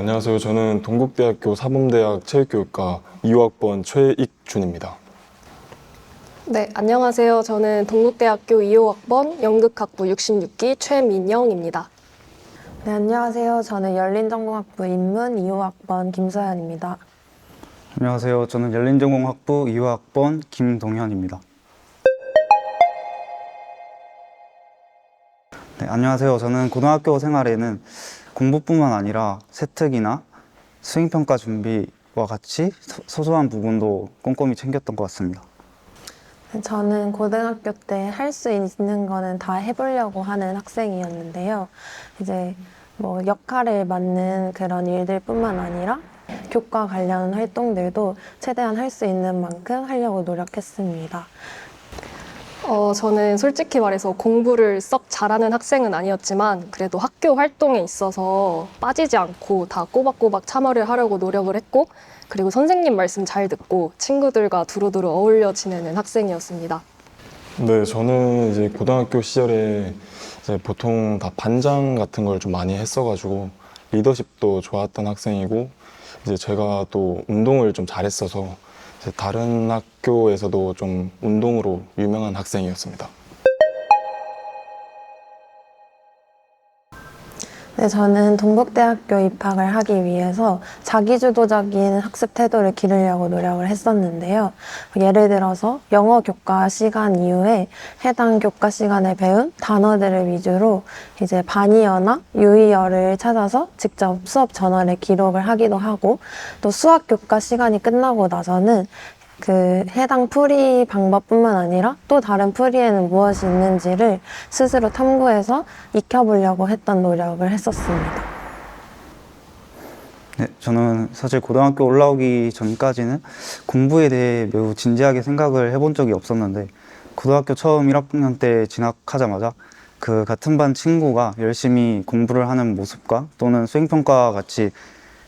네, 안녕하세요. 저는 동국대학교 사범대학 체육교육과 2호학번 최익준입니다. 네, 안녕하세요. 저는 동국대학교 2호학번 연극학부 66기 최민영입니다. 네, 안녕하세요. 저는 열린전공학부 인문 2호학번 김서연입니다. 안녕하세요. 저는 열린전공학부 2호학번 김동현입니다. 네, 안녕하세요. 저는 고등학교 생활에는 공부뿐만 아니라 세특이나 수행평가 준비와 같이 소- 소소한 부분도 꼼꼼히 챙겼던 것 같습니다. 저는 고등학교 때 할 수 있는 거는 다 해보려고 하는 학생이었는데요. 이제 뭐 역할에 맞는 그런 일들뿐만 아니라 교과 관련 활동들도 최대한 할 수 있는 만큼 하려고 노력했습니다. 어, 저는 솔직히 말해서 공부를 썩 잘하는 학생은 아니었지만 그래도 학교 활동에 있어서 빠지지 않고 다 꼬박꼬박 참여를 하려고 노력을 했고 그리고 선생님 말씀 잘 듣고 친구들과 두루두루 어울려 지내는 학생이었습니다. 네, 저는 이제 고등학교 시절에 이제 보통 다 반장 같은 걸 좀 많이 했어가지고 리더십도 좋았던 학생이고 이제 제가 또 운동을 좀 잘했어서 다른 학교에서도 좀 운동으로 유명한 학생이었습니다. 네, 저는 동국대학교 입학을 하기 위해서 자기주도적인 학습 태도를 기르려고 노력을 했었는데요. 예를 들어서 영어 교과 시간 이후에 해당 교과 시간에 배운 단어들을 위주로 이제 반이어나 유의어를 찾아서 직접 수업 전월에 기록을 하기도 하고 또 수학 교과 시간이 끝나고 나서는 그 해당 풀이 방법뿐만 아니라 또 다른 풀이에는 무엇이 있는지를 스스로 탐구해서 익혀보려고 했던 노력을 했었습니다. 네, 저는 사실 고등학교 올라오기 전까지는 공부에 대해 매우 진지하게 생각을 해본 적이 없었는데 고등학교 처음 1학년 때 진학하자마자 그 같은 반 친구가 열심히 공부를 하는 모습과 또는 수행평가와 같이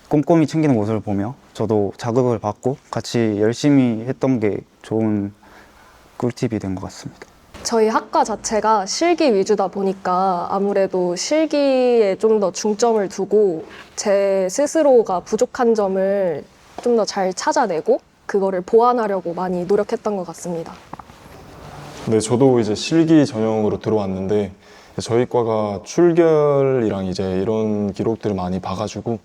꼼꼼히 챙기는 모습을 보며 저도 자극을 받고 같이 열심히 했던 게 좋은 꿀팁이 된 것 같습니다. 저희 학과 자체가 실기 위주다 보니까 아무래도 실기에 좀 더 중점을 두고 제 스스로가 부족한 점을 좀 더 잘 찾아내고 그거를 보완하려고 많이 노력했던 것 같습니다. 네, 저도 이제 실기 전형으로 들어왔는데 저희 과가 출결이랑 이제 이런 기록들을 많이 봐가지고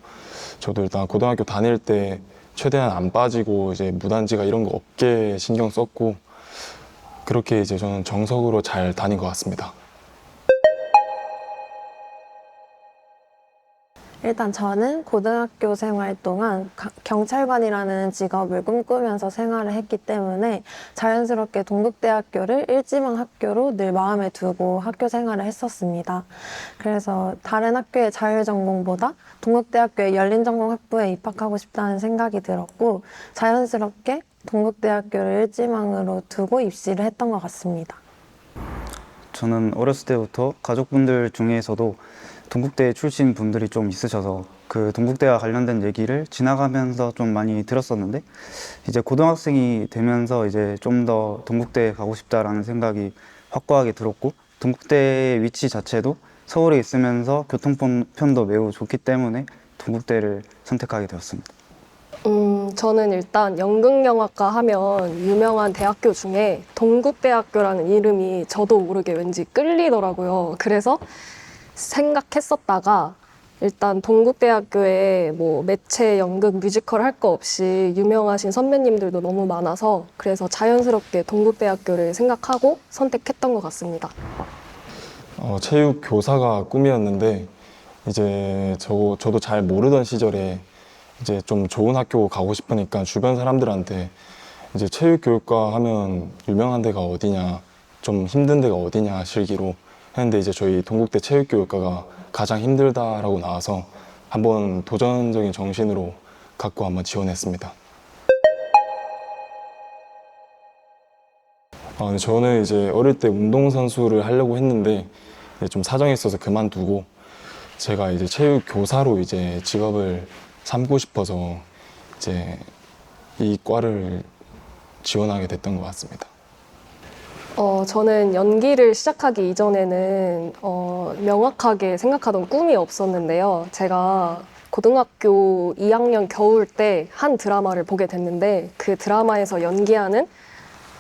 저도 일단 고등학교 다닐 때 최대한 안 빠지고 이제 무단지가 이런 거 없게 신경 썼고 그렇게 이제 저는 정석으로 잘 다닌 것 같습니다. 일단 저는 고등학교 생활 동안 가- 경찰관이라는 직업을 꿈꾸면서 생활을 했기 때문에 자연스럽게 동국대학교를 일지망 학교로 늘 마음에 두고 학교 생활을 했었습니다. 그래서 다른 학교의 자율전공보다 동국대학교의 열린전공학부에 입학하고 싶다는 생각이 들었고 자연스럽게 동국대학교를 일지망으로 두고 입시를 했던 것 같습니다. 저는 어렸을 때부터 가족분들 중에서도 동국대 출신 분들이 좀 있으셔서 그 동국대와 관련된 얘기를 지나가면서 좀 많이 들었었는데 이제 고등학생이 되면서 이제 좀 더 동국대에 가고 싶다라는 생각이 확고하게 들었고 동국대의 위치 자체도 서울에 있으면서 교통편도 매우 좋기 때문에 동국대를 선택하게 되었습니다. 음, 저는 일단 연극영화과 하면 유명한 대학교 중에 동국대학교라는 이름이 저도 모르게 왠지 끌리더라고요. 그래서 생각했었다가 일단 동국대학교에 뭐 매체, 연극, 뮤지컬 할 거 없이 유명하신 선배님들도 너무 많아서 그래서 자연스럽게 동국대학교를 생각하고 선택했던 것 같습니다. 어, 체육 교사가 꿈이었는데 이제 저, 저도 잘 모르던 시절에 이제 좀 좋은 학교 가고 싶으니까 주변 사람들한테 이제 체육 교육과 하면 유명한 데가 어디냐 좀 힘든 데가 어디냐 실기로 했는데 이제 저희 동국대 체육 교육과가 가장 힘들다라고 나와서 한번 도전적인 정신으로 갖고 한번 지원했습니다. 아, 저는 이제 어릴 때 운동선수를 하려고 했는데 좀 사정이 있어서 그만두고 제가 이제 체육 교사로 이제 직업을 삼고 싶어서 이제 이 과를 지원하게 됐던 것 같습니다. 어, 저는 연기를 시작하기 이전에는 어, 명확하게 생각하던 꿈이 없었는데요. 제가 고등학교 2학년 겨울 때 한 드라마를 보게 됐는데 그 드라마에서 연기하는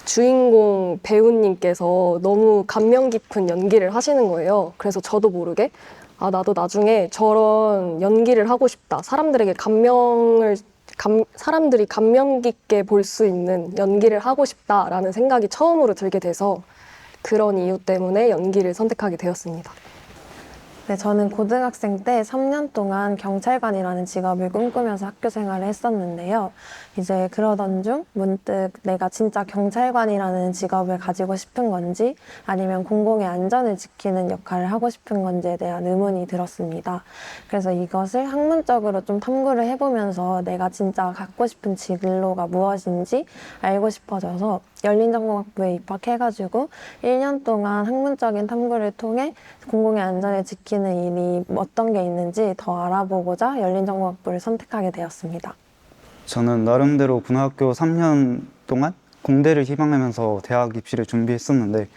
주인공 배우님께서 너무 감명 깊은 연기를 하시는 거예요. 그래서 저도 모르게 아, 나도 나중에 저런 연기를 하고 싶다. 사람들에게 감명을, 감, 사람들이 감명 깊게 볼 수 있는 연기를 하고 싶다라는 생각이 처음으로 들게 돼서 그런 이유 때문에 연기를 선택하게 되었습니다. 네, 저는 고등학생 때 3년 동안 경찰관이라는 직업을 꿈꾸면서 학교 생활을 했었는데요. 이제 그러던 중 문득 내가 진짜 경찰관이라는 직업을 가지고 싶은 건지 아니면 공공의 안전을 지키는 역할을 하고 싶은 건지에 대한 의문이 들었습니다. 그래서 이것을 학문적으로 좀 탐구를 해보면서 내가 진짜 갖고 싶은 진로가 무엇인지 알고 싶어져서 열린전공학부에 입학해가지고 1년 동안 학문적인 탐구를 통해 공공의 안전을 지키는 일이 어떤 게 있는지 더 알아보고자 열린전공학부를 선택하게 되었습니다. 저는 나름대로 고등학교 3년 동안 공대를 희망하면서 대학 입시를 준비했었는데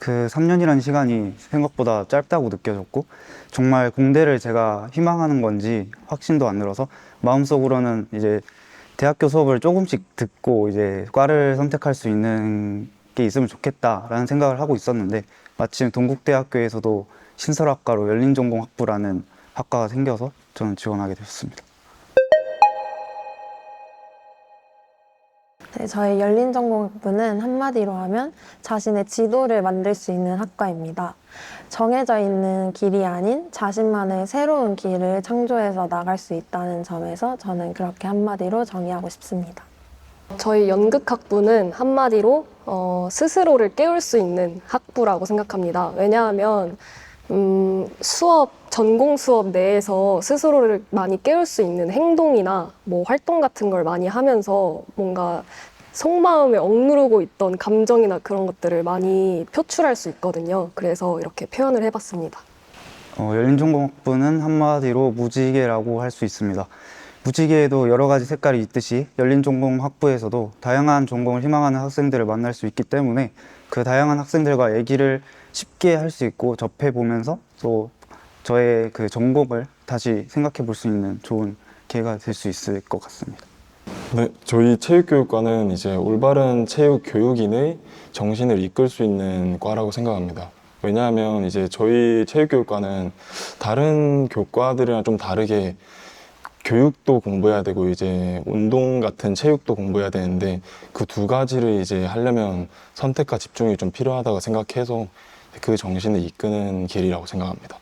그 3년이라는 시간이 생각보다 짧다고 느껴졌고 정말 공대를 제가 희망하는 건지 확신도 안 들어서 마음속으로는 이제 대학교 수업을 조금씩 듣고 이제 과를 선택할 수 있는 게 있으면 좋겠다라는 생각을 하고 있었는데 마침 동국대학교에서도 신설학과로 열린전공학부라는 학과가 생겨서 저는 지원하게 되었습니다. 저희 열린전공학부는 한마디로 하면 자신의 지도를 만들 수 있는 학과입니다. 정해져 있는 길이 아닌 자신만의 새로운 길을 창조해서 나갈 수 있다는 점에서 저는 그렇게 한마디로 정의하고 싶습니다. 저희 연극학부는 한마디로 어, 스스로를 깨울 수 있는 학부라고 생각합니다. 왜냐하면 음, 수업 전공 수업 내에서 스스로를 많이 깨울 수 있는 행동이나 뭐 활동 같은 걸 많이 하면서 뭔가 속마음에 억누르고 있던 감정이나 그런 것들을 많이 표출할 수 있거든요. 그래서 이렇게 표현을 해봤습니다. 어, 열린전공학부는 한마디로 무지개라고 할 수 있습니다. 무지개에도 여러 가지 색깔이 있듯이 열린전공학부에서도 다양한 전공을 희망하는 학생들을 만날 수 있기 때문에 그 다양한 학생들과 얘기를 쉽게 할 수 있고 접해 보면서 또 저의 그 전공을 다시 생각해 볼 수 있는 좋은 기회가 될 수 있을 것 같습니다. 네, 저희 체육교육과는 이제 올바른 체육 교육인의 정신을 이끌 수 있는 과라고 생각합니다. 왜냐하면 이제 저희 체육교육과는 다른 교과들이랑 좀 다르게 교육도 공부해야 되고 이제 운동 같은 체육도 공부해야 되는데 그 두 가지를 이제 하려면 선택과 집중이 좀 필요하다고 생각해서 그 정신을 이끄는 길이라고 생각합니다.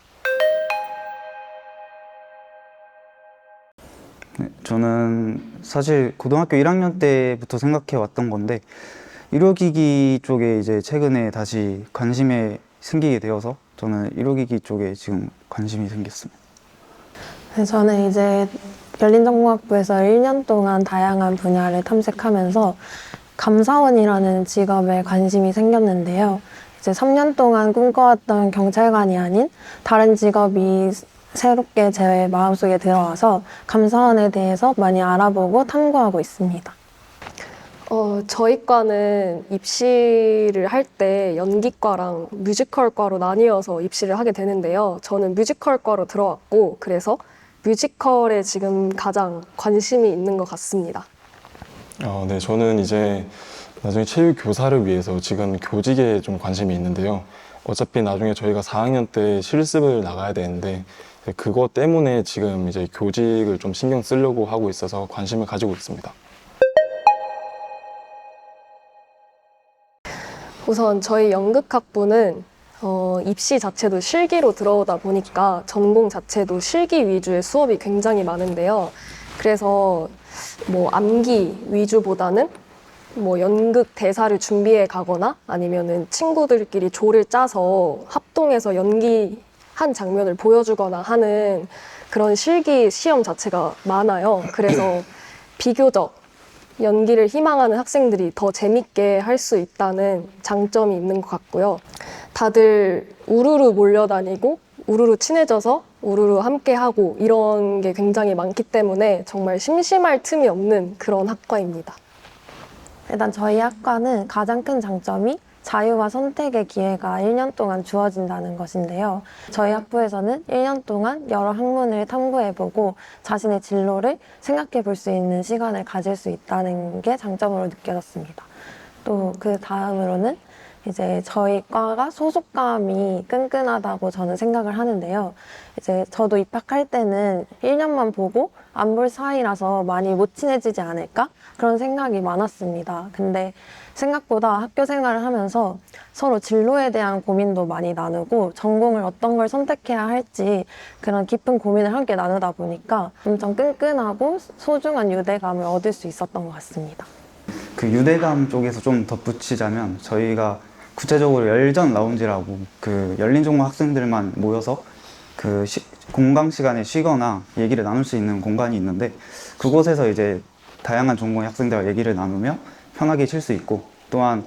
네, 저는 사실 고등학교 1학년 때부터 생각해 왔던 건데 의료기기 쪽에 이제 최근에 다시 관심이 생기게 되어서 저는 의료기기 쪽에 지금 관심이 생겼습니다. 네, 저는 이제 열린전공학부에서 1년 동안 다양한 분야를 탐색하면서 감사원이라는 직업에 관심이 생겼는데요. 이제 3년 동안 꿈꿔왔던 경찰관이 아닌 다른 직업이 새롭게 제 마음속에 들어와서 감사원에 대해서 많이 알아보고 탐구하고 있습니다. 어, 저희 과는 입시를 할 때 연기과랑 뮤지컬과로 나뉘어서 입시를 하게 되는데요. 저는 뮤지컬과로 들어왔고, 그래서 뮤지컬에 지금 가장 관심이 있는 것 같습니다. 어, 네, 저는 이제 나중에 체육 교사를 위해서 지금 교직에 좀 관심이 있는데요. 어차피 나중에 저희가 4학년 때 실습을 나가야 되는데 그것 때문에 지금 이제 교직을 좀 신경 쓰려고 하고 있어서 관심을 가지고 있습니다. 우선 저희 연극학부는 어, 입시 자체도 실기로 들어오다 보니까 전공 자체도 실기 위주의 수업이 굉장히 많은데요. 그래서 뭐 암기 위주보다는 뭐 연극 대사를 준비해 가거나 아니면은 친구들끼리 조를 짜서 합동해서 연기 한 장면을 보여주거나 하는 그런 실기 시험 자체가 많아요. 그래서 비교적 연기를 희망하는 학생들이 더 재밌게 할 수 있다는 장점이 있는 것 같고요. 다들 우르르 몰려다니고 우르르 친해져서 우르르 함께 하고 이런 게 굉장히 많기 때문에 정말 심심할 틈이 없는 그런 학과입니다. 일단 저희 학과는 가장 큰 장점이 자유와 선택의 기회가 1년 동안 주어진다는 것인데요. 저희 학부에서는 1년 동안 여러 학문을 탐구해보고 자신의 진로를 생각해 볼 수 있는 시간을 가질 수 있다는 게 장점으로 느껴졌습니다. 또 그 다음으로는 이제 저희 과가 소속감이 끈끈하다고 저는 생각을 하는데요. 이제 저도 입학할 때는 1년만 보고 안 볼 사이라서 많이 못 친해지지 않을까? 그런 생각이 많았습니다. 근데 생각보다 학교 생활을 하면서 서로 진로에 대한 고민도 많이 나누고 전공을 어떤 걸 선택해야 할지 그런 깊은 고민을 함께 나누다 보니까 엄청 끈끈하고 소중한 유대감을 얻을 수 있었던 것 같습니다. 그 유대감 쪽에서 좀 덧붙이자면 저희가 구체적으로 열전 라운지라고 그 열린 종목 학생들만 모여서 그 시- 공강 시간에 쉬거나 얘기를 나눌 수 있는 공간이 있는데 그곳에서 이제 다양한 전공의 학생들과 얘기를 나누며 편하게 쉴 수 있고 또한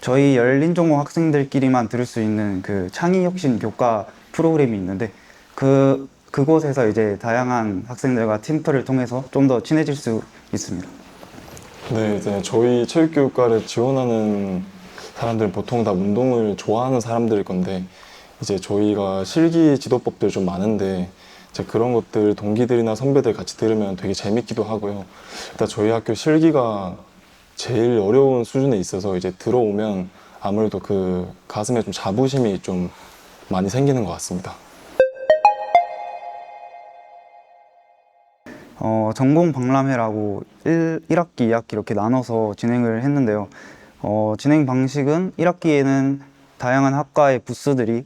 저희 열린 종목 학생들끼리만 들을 수 있는 그 창의 혁신 교과 프로그램이 있는데 그 그곳에서 이제 다양한 학생들과 팀플을 통해서 좀 더 친해질 수 있습니다. 네, 이제 저희 체육교육과를 지원하는 사람들은 보통 다 운동을 좋아하는 사람들일 건데 이제 저희가 실기 지도법들 좀 많은데 이제 그런 것들 동기들이나 선배들 같이 들으면 되게 재밌기도 하고요. 일단 저희 학교 실기가 제일 어려운 수준에 있어서 이제 들어오면 아무래도 그 가슴에 좀 자부심이 좀 많이 생기는 것 같습니다. 어, 전공 박람회라고 1, 1학기, 2학기 이렇게 나눠서 진행을 했는데요. 어, 진행 방식은 1학기에는 다양한 학과의 부스들이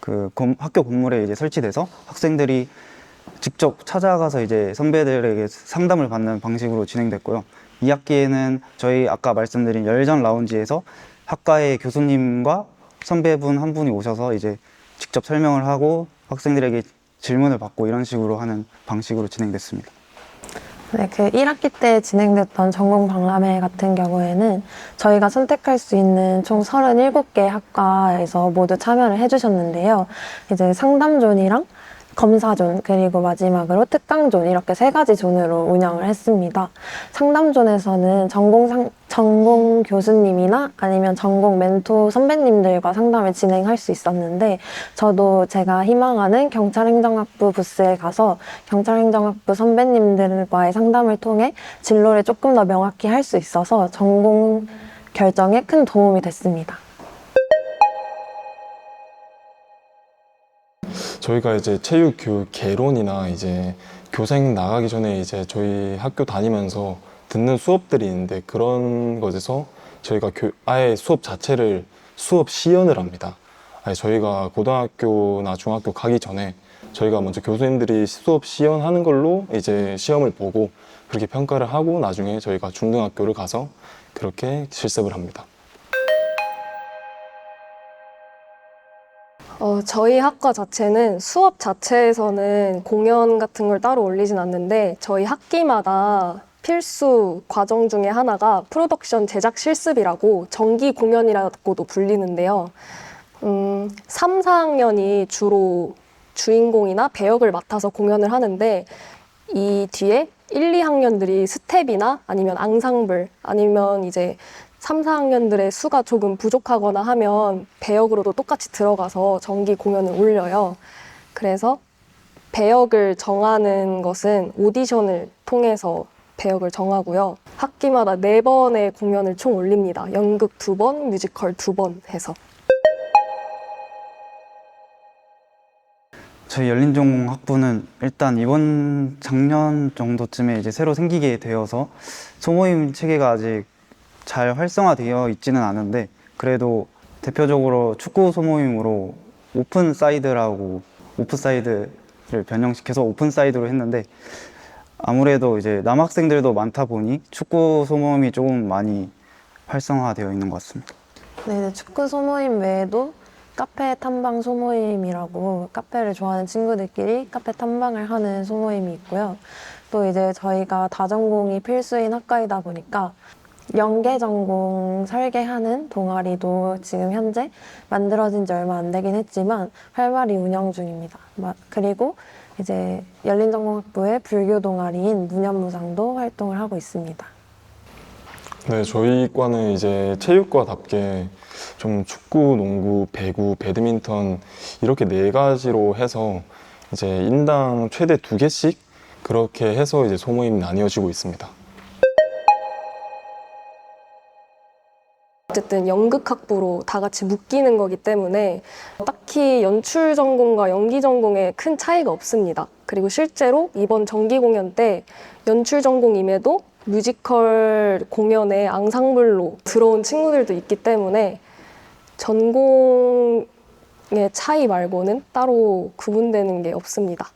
그 건- 학교 건물에 이제 설치돼서 학생들이 직접 찾아가서 이제 선배들에게 상담을 받는 방식으로 진행됐고요. 2학기에는 저희 아까 말씀드린 열전 라운지에서 학과의 교수님과 선배분 한 분이 오셔서 이제 직접 설명을 하고 학생들에게 질문을 받고 이런 식으로 하는 방식으로 진행됐습니다. 네, 그 1학기 때 진행됐던 전공 박람회 같은 경우에는 저희가 선택할 수 있는 총 37개 학과에서 모두 참여를 해주셨는데요. 이제 상담존이랑 검사존, 그리고 마지막으로 특강존 이렇게 세 가지 존으로 운영을 했습니다. 상담존에서는 전공 상, 전공 교수님이나 아니면 전공 멘토 선배님들과 상담을 진행할 수 있었는데 저도 제가 희망하는 경찰행정학부 부스에 가서 경찰행정학부 선배님들과의 상담을 통해 진로를 조금 더 명확히 할 수 있어서 전공 결정에 큰 도움이 됐습니다. 저희가 이제 체육 교육 개론이나 이제 교생 나가기 전에 이제 저희 학교 다니면서 듣는 수업들이 있는데 그런 것에서 저희가 교, 아예 수업 자체를 수업 시연을 합니다. 아예 저희가 고등학교나 중학교 가기 전에 저희가 먼저 교수님들이 수업 시연하는 걸로 이제 시험을 보고 그렇게 평가를 하고 나중에 저희가 중등학교를 가서 그렇게 실습을 합니다. 어, 저희 학과 자체는 수업 자체에서는 공연 같은 걸 따로 올리진 않는데 저희 학기마다 필수 과정 중에 하나가 프로덕션 제작 실습이라고 정기 공연이라고도 불리는데요. 음, 3, 4학년이 주로 주인공이나 배역을 맡아서 공연을 하는데 이 뒤에 1, 2학년들이 스텝이나 아니면 앙상블 아니면 이제 3, 4학년들의 수가 조금 부족하거나 하면 배역으로도 똑같이 들어가서 정기 공연을 올려요. 그래서 배역을 정하는 것은 오디션을 통해서 배역을 정하고요. 학기마다 네 번의 공연을 총 올립니다. 연극 두 번, 뮤지컬 두 번 해서. 저희 열린전공 학부는 일단 이번 작년 정도쯤에 이제 새로 생기게 되어서 소모임 체계가 아직 잘 활성화되어 있지는 않은데 그래도 대표적으로 축구 소모임으로 오픈 사이드라고 오프 사이드를 변형시켜서 오픈 사이드로 했는데 아무래도 이제 남학생들도 많다 보니 축구 소모임이 조금 많이 활성화되어 있는 것 같습니다. 네, 축구 소모임 외에도 카페 탐방 소모임이라고 카페를 좋아하는 친구들끼리 카페 탐방을 하는 소모임이 있고요. 또 이제 저희가 다전공이 필수인 학과이다 보니까 연계 전공 설계하는 동아리도 지금 현재 만들어진 지 얼마 안 되긴 했지만 활발히 운영 중입니다. 마- 그리고 이제 열린전공학부의 불교 동아리인 무념무상도 활동을 하고 있습니다. 네, 저희 과는 이제 체육과답게 좀 축구, 농구, 배구, 배드민턴 이렇게 네 가지로 해서 이제 인당 최대 두 개씩 그렇게 해서 이제 소모임이 나뉘어지고 있습니다. 어쨌든 연극학부로 다 같이 묶이는 거기 때문에 딱히 연출 전공과 연기 전공에 큰 차이가 없습니다. 그리고 실제로 이번 정기 공연 때 연출 전공임에도 뮤지컬 공연에 앙상블로 들어온 친구들도 있기 때문에 전공의 차이 말고는 따로 구분되는 게 없습니다.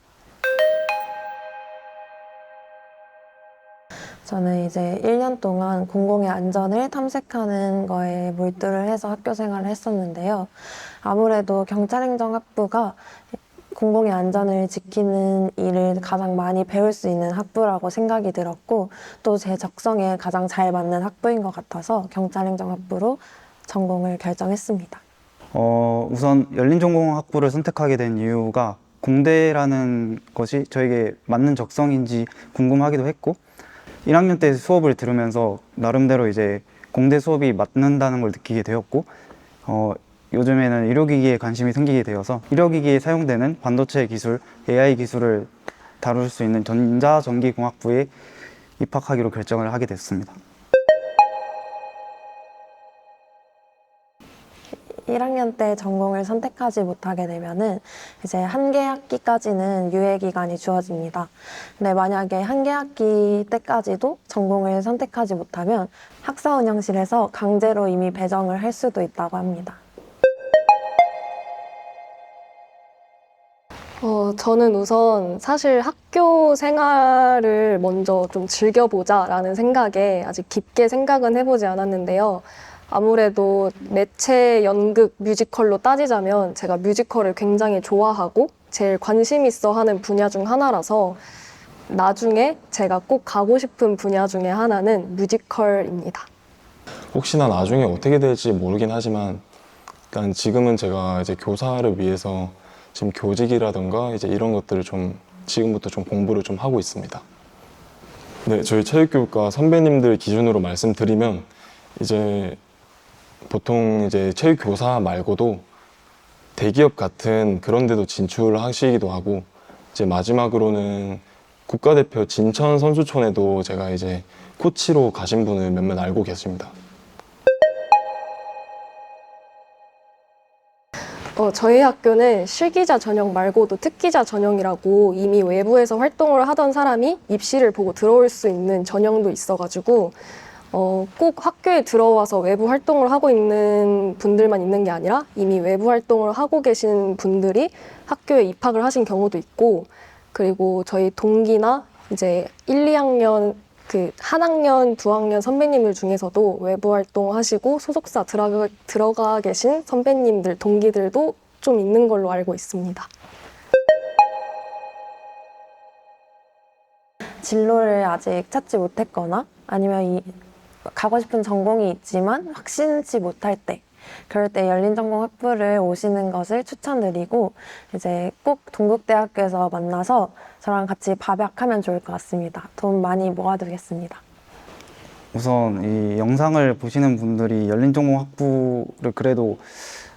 저는 이제 1년 동안 공공의 안전을 탐색하는 거에 몰두를 해서 학교 생활을 했었는데요. 아무래도 경찰행정학부가 공공의 안전을 지키는 일을 가장 많이 배울 수 있는 학부라고 생각이 들었고 또 제 적성에 가장 잘 맞는 학부인 것 같아서 경찰행정학부로 전공을 결정했습니다. 어, 우선 열린전공학부를 선택하게 된 이유가 공대라는 것이 저에게 맞는 적성인지 궁금하기도 했고 1학년 때 수업을 들으면서 나름대로 이제 공대 수업이 맞는다는 걸 느끼게 되었고 어, 요즘에는 의료기기에 관심이 생기게 되어서 의료기기에 사용되는 반도체 기술, AI 기술을 다룰 수 있는 전자전기공학부에 입학하기로 결정을 하게 됐습니다. 1학년 때 전공을 선택하지 못하게 되면은 이제 한 개 학기까지는 유예 기간이 주어집니다. 근데 만약에 한 개 학기 때까지도 전공을 선택하지 못하면 학사 운영실에서 강제로 이미 배정을 할 수도 있다고 합니다. 어, 저는 우선 사실 학교 생활을 먼저 좀 즐겨보자라는 생각에 아직 깊게 생각은 해보지 않았는데요. 아무래도 매체, 연극, 뮤지컬로 따지자면 제가 뮤지컬을 굉장히 좋아하고 제일 관심 있어 하는 분야 중 하나라서 나중에 제가 꼭 가고 싶은 분야 중에 하나는 뮤지컬입니다. 혹시나 나중에 어떻게 될지 모르긴 하지만 일단 지금은 제가 이제 교사를 위해서 지금 교직이라든가 이제 이런 것들을 좀 지금부터 좀 공부를 좀 하고 있습니다. 네, 저희 체육교육과 선배님들 기준으로 말씀드리면 이제 보통 이제 체육 교사 말고도 대기업 같은 그런 데도 진출하시기도 하고 이제 마지막으로는 국가대표 진천 선수촌에도 제가 이제 코치로 가신 분을 몇몇 알고 계십니다. 어, 저희 학교는 실기자 전형 말고도 특기자 전형이라고 이미 외부에서 활동을 하던 사람이 입시를 보고 들어올 수 있는 전형도 있어가지고 어, 꼭 학교에 들어와서 외부 활동을 하고 있는 분들만 있는 게 아니라 이미 외부 활동을 하고 계신 분들이 학교에 입학을 하신 경우도 있고 그리고 저희 동기나 이제 1, 2학년 그 한 학년, 두 학년 선배님들 중에서도 외부 활동하시고 소속사 들어가, 들어가 계신 선배님들, 동기들도 좀 있는 걸로 알고 있습니다. 진로를 아직 찾지 못했거나 아니면 이 가고 싶은 전공이 있지만 확신치 못할 때 그럴 때 열린 전공 학부를 오시는 것을 추천드리고 이제 꼭 동국대학교에서 만나서 저랑 같이 밥약하면 좋을 것 같습니다. 돈 많이 모아두겠습니다. 우선 이 영상을 보시는 분들이 열린 전공 학부를 그래도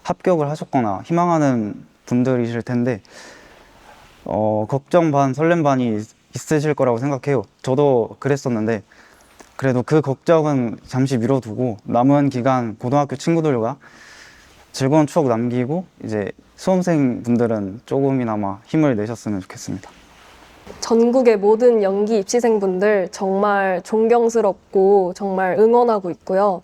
합격을 하셨거나 희망하는 분들이실 텐데 어, 걱정 반 설렘 반이 있- 있으실 거라고 생각해요. 저도 그랬었는데 그래도 그 걱정은 잠시 미뤄두고 남은 기간 고등학교 친구들과 즐거운 추억 남기고 이제 수험생 분들은 조금이나마 힘을 내셨으면 좋겠습니다. 전국의 모든 연기 입시생분들 정말 존경스럽고 정말 응원하고 있고요.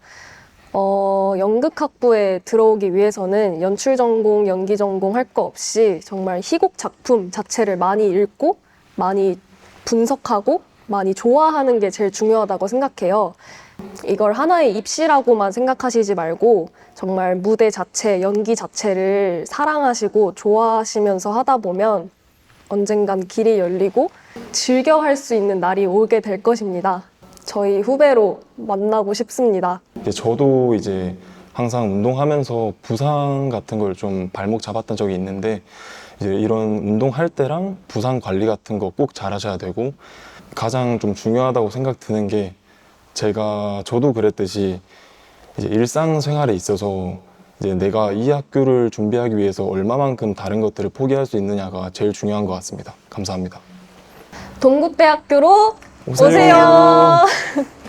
어, 연극학부에 들어오기 위해서는 연출 전공, 연기 전공 할 거 없이 정말 희곡 작품 자체를 많이 읽고 많이 분석하고 많이 좋아하는 게 제일 중요하다고 생각해요. 이걸 하나의 입시라고만 생각하시지 말고 정말 무대 자체, 연기 자체를 사랑하시고 좋아하시면서 하다 보면 언젠간 길이 열리고 즐겨 할 수 있는 날이 오게 될 것입니다. 저희 후배로 만나고 싶습니다. 근데 저도 이제 항상 운동하면서 부상 같은 걸 좀 발목 잡았던 적이 있는데 이제 이런 운동할 때랑 부상 관리 같은 거 꼭 잘하셔야 되고 가장 좀 중요하다고 생각 드는 게 제가 저도 그랬듯이 이제 일상생활에 있어서 이제 내가 이 학교를 준비하기 위해서 얼마만큼 다른 것들을 포기할 수 있느냐가 제일 중요한 것 같습니다. 감사합니다. 동국대학교로 오세요. 오세요.